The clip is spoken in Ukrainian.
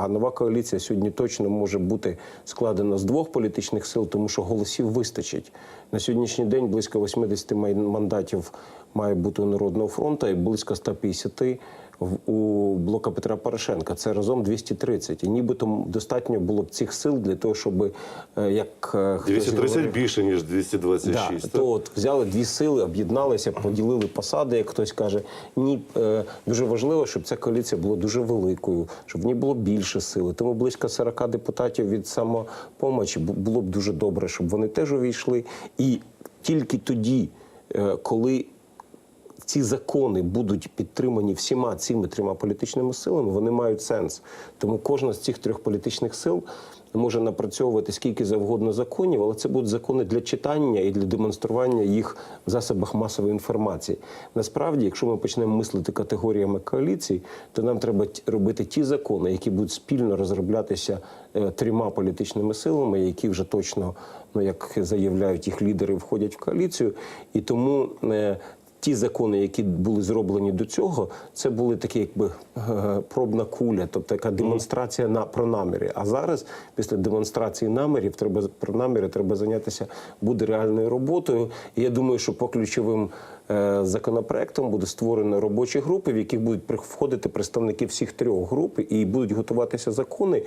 А нова коаліція сьогодні точно може бути складена з двох політичних сил, тому що голосів вистачить. На сьогоднішній день близько 80 май- мандатів має бути у Народного фронту і близько 150 у блока Петра Порошенка. Це разом 230. І нібито достатньо було б цих сил для того, щоб е, як е, 230 говорив, більше, ніж Да, 226. то от взяли дві сили, об'єдналися, поділили посади, як хтось каже. Ні, е, дуже важливо, щоб ця коаліція була дуже великою, щоб в ній було більше сили. Тому близько 40 депутатів від самопомочі було б дуже добре, щоб вони теж увійшли. І тільки тоді, е, коли ці закони будуть підтримані всіма цими трьома політичними силами, вони мають сенс. Тому кожна з цих трьох політичних сил може напрацьовувати скільки завгодно законів, але це будуть закони для читання і для демонстрування їх в засобах масової інформації. Насправді, якщо ми почнемо мислити категоріями коаліцій, то нам треба робити ті закони, які будуть спільно розроблятися е, трьома політичними силами, які вже точно, ну як заявляють їх лідери, входять в коаліцію. І тому е, ті закони, які були зроблені до цього, це були такі, якби е, пробна куля, тобто яка демонстрація на про наміри. А зараз, після демонстрації намірів, треба про наміри треба зайнятися буде реальною роботою. І я думаю, що по ключовим е, законопроектам буде створено робочі групи, в яких будуть входити представники всіх трьох груп і будуть готуватися закони.